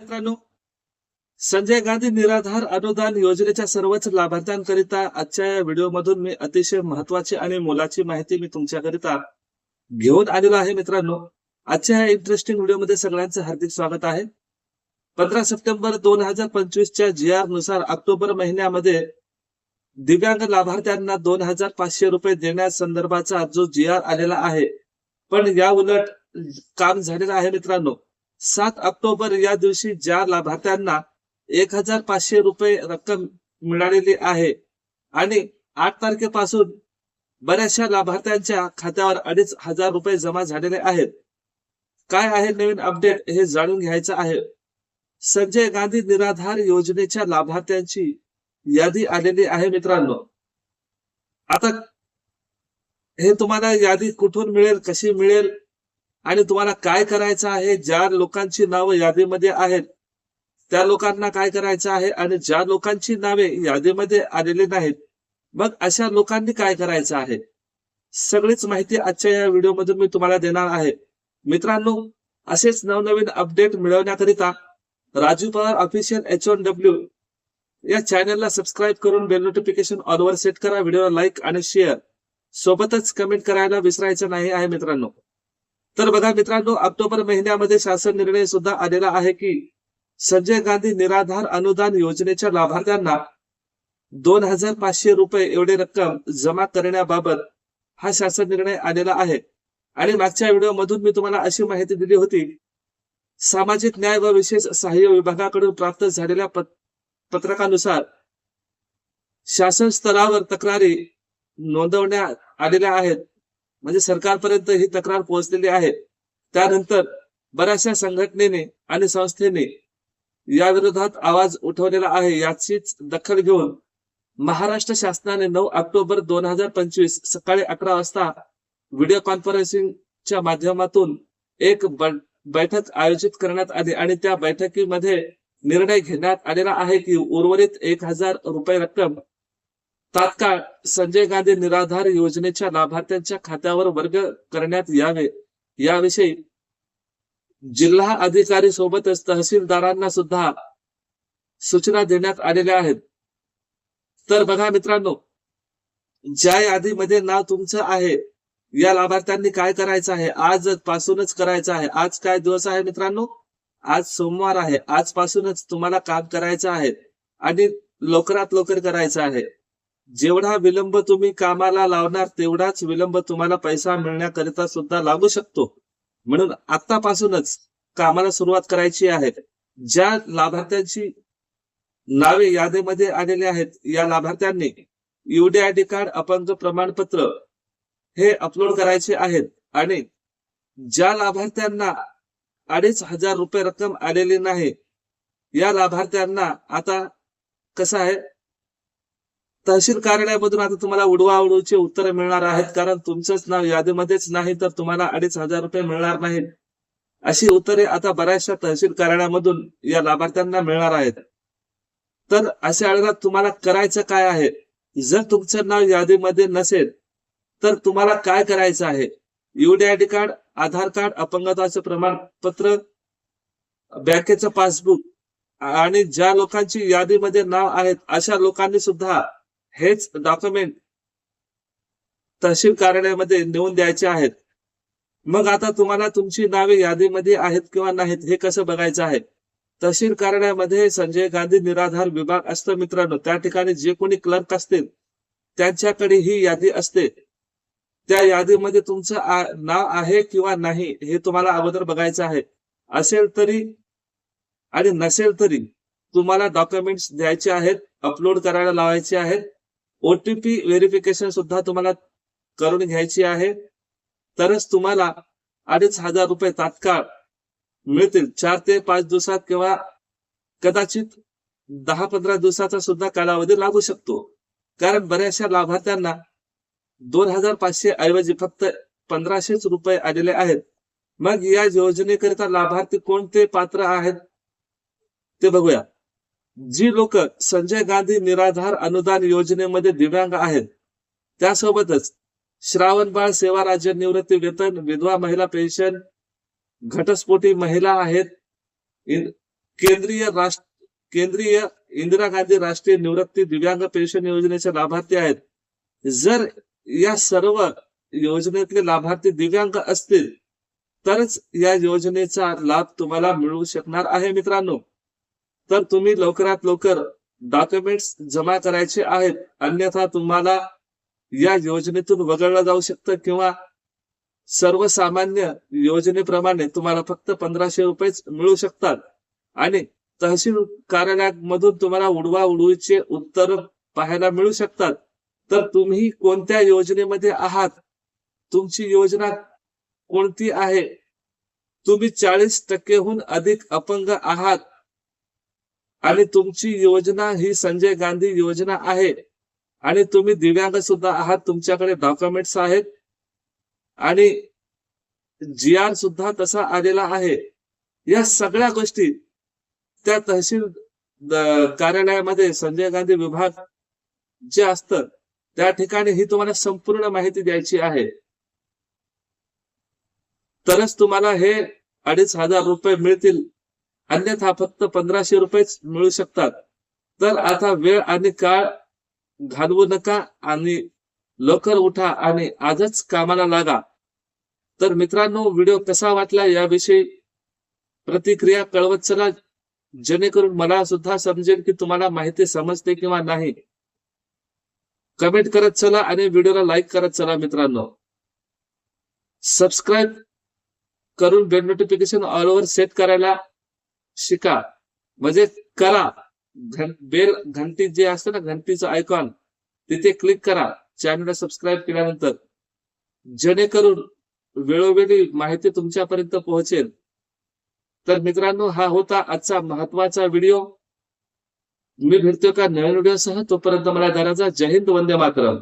मित्रांनो संजय गांधी निराधार अनुदान योजनेच्या सर्वच लाभार्थ्यांकरिता आजच्या या व्हिडिओमधून मी अतिशय महत्वाची आणि मोलाची माहिती मी तुमच्याकरिता घेऊन आलेलो आहे मित्रांनो. आजच्या या इंटरेस्टिंग व्हिडिओमध्ये सगळ्यांचं हार्दिक स्वागत आहे. पंधरा सप्टेंबर दोन हजार पंचवीसच्या जी आरनुसार ऑक्टोबर महिन्यामध्ये दिव्यांग लाभार्थ्यांना दोन हजार पाचशे रुपये देण्यासंदर्भाचा जो जी आर आलेला आहे. पण या उलट काम झालेलं आहे मित्रांनो. सात ऑक्टोबर या दिवशी ज्या लाभार्थ्यांना एक हजार पाचशे रुपये रक्कम मिळालेली आहे आणि आठ तारखेपासून बऱ्याचशा लाभार्थ्यांच्या खात्यावर अडीच हजार रुपये जमा झालेले आहेत. काय आहे नवीन अपडेट हे जाणून घ्यायचं आहे. संजय गांधी निराधार योजनेच्या लाभार्थ्यांची यादी आलेली आहे मित्रांनो. आता हे तुम्हाला यादी कुठून मिळेल कशी मिळेल आणि तुम्हाला काय करायचं आहे? ज्या लोकांची नावं यादीमध्ये आहेत त्या लोकांना काय करायचं आहे? आणि ज्या लोकांची नावे यादीमध्ये आलेली नाहीत मग अशा लोकांनी काय करायचं आहे? सगळीच माहिती आजच्या या व्हिडिओमधून मी तुम्हाला देणार आहे. मित्रांनो असेच नवनवीन अपडेट मिळवण्याकरिता Raju Pawar official H one W या चॅनलला सबस्क्राईब करून बेल नोटिफिकेशन ऑलवर सेट करा. व्हिडिओला लाईक आणि शेअर सोबतच कमेंट करायला विसरायचं नाही आहे मित्रांनो. तर बघा मित्रांनो ऑक्टोबर महिन्यामध्ये शासन निर्णय सुद्धा आलेला आहे की संजय गांधी निराधार अनुदान योजनेच्या लाभार्थ्यांना दोन हजार पाचशे रुपये एवढी रक्कम जमा करण्याबाबत हा शासन निर्णय आलेला आहे. आणि मागच्या व्हिडिओमधून मी तुम्हाला अशी माहिती दिली होती सामाजिक न्याय व विशेष सहाय्य विभागाकडून प्राप्त झालेल्या पत- पत्रकानुसार शासन स्तरावर तक्रारी नोंदवण्यात आलेल्या आहेत. म्हणजे सरकारपर्यंत ही तक्रार पोहोचलेली आहे. त्यानंतर बऱ्याचशा संघटनेने आणि संस्थेने या विरोधात आवाज उठवलेला आहे. याचीच दखल घेऊन महाराष्ट्र शासनाने नऊ ऑक्टोबर दोन हजार पंचवीस सकाळी अकरा वाजता व्हिडिओ कॉन्फरन्सिंगच्या माध्यमातून एक बैठक आयोजित करण्यात आली आणि त्या बैठकीमध्ये निर्णय घेण्यात आलेला आहे की उर्वरित एक हजार रुपये रक्कम तात्काळ संजय गांधी निराधार योजनेच्या लाभार्थ्यांच्या खात्यावर वर्ग करण्यात यावे. याविषयी जिल्हा अधिकारी सोबतच तहसीलदारांना सुद्धा सूचना देण्यात आलेल्या आहेत. तर बघा मित्रांनो ज्या यादीमध्ये नाव तुमचं आहे या लाभार्थ्यांनी काय करायचं आहे? आज पासूनच करायचं आहे. आज काय दिवस आहे मित्रांनो? आज सोमवार आहे. आजपासूनच तुम्हाला काम करायचं आहे आणि लवकरात लवकर करायचं आहे. जेवढा विलंब तुम्ही कामाला लावणार तेवढाच विलंब तुम्हाला पैसा मिळण्याकरिता सुद्धा लागू शकतो. म्हणून आतापासूनच कामाला सुरुवात करायची आहे. ज्या लाभार्थ्यांची नावे यादीमध्ये आलेली आहेत या लाभार्थ्यांनी युडीआयडी कार्ड अपंग प्रमाणपत्र हे अपलोड करायचे आहेत. आणि ज्या लाभार्थ्यांना अडीच हजार रुपये रक्कम आलेली नाही या लाभार्थ्यांना आता कसं आहे तहसील कार्यालयामधून आता तुम्हाला उडवा उडवचे उत्तर मिळणार आहेत. कारण तुमचंच नाव यादीमध्येच नाही तर तुम्हाला अडीच हजार रुपये मिळणार नाहीत. अशी उत्तरे आता बऱ्याचशा तहसील कार्यालयामधून या लाभार्थ्यांना मिळणार आहेत. तर अशा वेळेला तुम्हाला करायचं काय आहे? जर तुमचं नाव यादीमध्ये नसेल तर तुम्हाला काय करायचं आहे? युडीआयडी कार्ड आधार कार्ड अपंगत्वाचं प्रमाणपत्र बँकेचं पासबुक आणि ज्या लोकांची यादीमध्ये नाव आहेत अशा लोकांनी सुद्धा हेच डॉक्युमेंट तहसील कार्यालयामध्ये नेऊन द्यायचे आहेत. मग आता तुम्हाला तुमची नावे यादीमध्ये आहेत किंवा नाहीत हे कसं बघायचं आहे? तहसील कार्यालयामध्ये संजय गांधी निराधार विभाग असतो मित्रांनो. त्या ठिकाणी जे कोणी क्लर्क असतील त्यांच्याकडे ही यादी असते. त्या यादीमध्ये तुमचं नाव आहे किंवा नाही हे तुम्हाला अगोदर बघायचं आहे. असेल तरी आणि नसेल तरी तुम्हाला डॉक्युमेंट्स द्यायचे आहेत अपलोड करायला लावायचे आहेत. ओटीपी व्हेरिफिकेशन सुद्धा तुम्हाला करून घ्यायची आहे. तरच तुम्हाला अडीच हजार रुपये तात्काळ मिळतील. चार ते पाच दिवसात किंवा कदाचित दहा पंधरा दिवसाचा सुद्धा कालावधी लागू शकतो. कारण बऱ्याचशा लाभार्थ्यांना दोन हजार पाचशे ऐवजी फक्त पंधराशेच रुपये आलेले आहेत. मग या योजनेकरिता लाभार्थी कोणते पात्र आहेत ते बघूया. जी लोक संजय गांधी निराधार अनुदान योजनेमध्ये दिव्यांग आहेत त्यासोबतच श्रावण बाळ सेवा राज्य निवृत्ती वेतन विधवा महिला पेन्शन घटस्फोटी महिला आहेत. केंद्रीय राष्ट्र केंद्रीय इंदिरा गांधी राष्ट्रीय निवृत्ती दिव्यांग पेन्शन योजनेचे लाभार्थी आहेत. जर या सर्व योजनेतले लाभार्थी दिव्यांग असतील तरच या योजनेचा लाभ तुम्हाला मिळू शकणार आहे मित्रांनो. तर तुम्ही लवकरात लवकर डॉक्युमेंट्स जमा करायचे आहेत. अन्यथा तुम्हाला या योजनेतून वगळलं जाऊ शकतं किंवा सर्वसामान्य योजनेप्रमाणे तुम्हाला फक्त पंधराशे रुपयेच मिळू शकतात. आणि तहसील कार्यालयामधून तुम्हाला उडवा उडवीचे उत्तर पाहायला मिळू शकतात. तर तुम्ही कोणत्या योजनेमध्ये आहात? तुमची योजना कोणती आहे? तुम्ही चाळीस टक्केहून अधिक अपंग आहात. आणि तुमची योजना ही संजय गांधी योजना आहे. आणि तुम्ही दिव्यांग सुद्धा आहात तुमच्याकडे डॉक्युमेंट्स आहेत. आणि जी आर सुद्धा तसा आलेला आहे. या सगळ्या गोष्टी त्या तहसील कार्यालयामध्ये संजय गांधी विभाग जे असत त्या ठिकाणी ही तुम्हाला संपूर्ण माहिती द्यायची आहे. तरच तुम्हाला हे अडीच हजार रुपये मिळतील. अन्यथा फक्त पंधराशे रुपयेच मिळू शकतात. तर आता वेळ आणि काळ घालवू नका आणि लवकर उठा आणि आजच कामाला लागा. तर मित्रांनो व्हिडिओ कसा वाटला याविषयी प्रतिक्रिया कळवत चला. जेणेकरून मला सुद्धा समजेल की तुम्हाला माहिती समजते किंवा नाही. कमेंट करत चला आणि व्हिडिओला लाईक करत चला मित्रांनो. सबस्क्राईब करून bell notification all over set करायला शिका म्हणजे करा. घं- बेल घंटी जे असतं ना घंटीचं आयकॉन तिथे क्लिक करा. चॅनलला सबस्क्राईब केल्यानंतर. जेणेकरून वेळोवेळी माहिती तुमच्यापर्यंत पोहोचेल. तर मित्रांनो हा होता आजचा महत्त्वाचा व्हिडिओ. मी भेटतो का नवीन व्हिडिओसह? तोपर्यंत मला धराचा जय हिंद वंदे मातरम.